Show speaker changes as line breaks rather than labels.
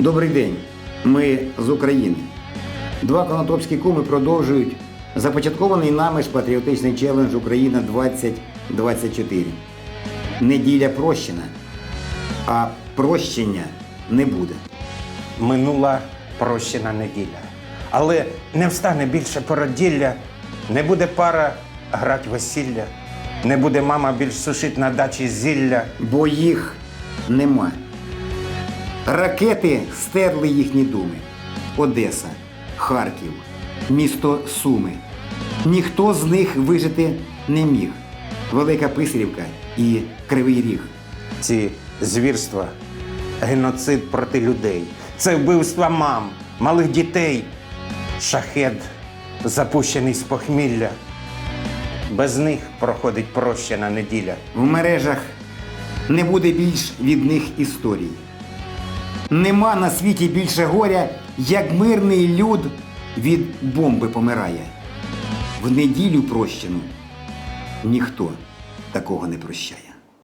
Добрий день. Ми з України. Два конотопські куми продовжують започаткований нами ж патріотичний челендж Україна 2024. Неділя прощена, а прощення не буде.
Минула прощена неділя. Але не встане більше породілля, не буде пара грать весілля, не буде мама більш сушить на дачі зілля.
бо їх нема. Ракети стерли їхні думи. Одеса, Харків, місто Суми. Ніхто з них вижити не міг. Велика Писарівка і Кривий Ріг.
Ці звірства, геноцид проти людей, це вбивства мам, малих дітей, шахет, запущений з похмілля. Без них проходить прощена неділя.
В мережах не буде більш від них історій. Нема на світі більше горя, як мирний люд від бомби помирає. В неділю прощену ніхто такого не прощає.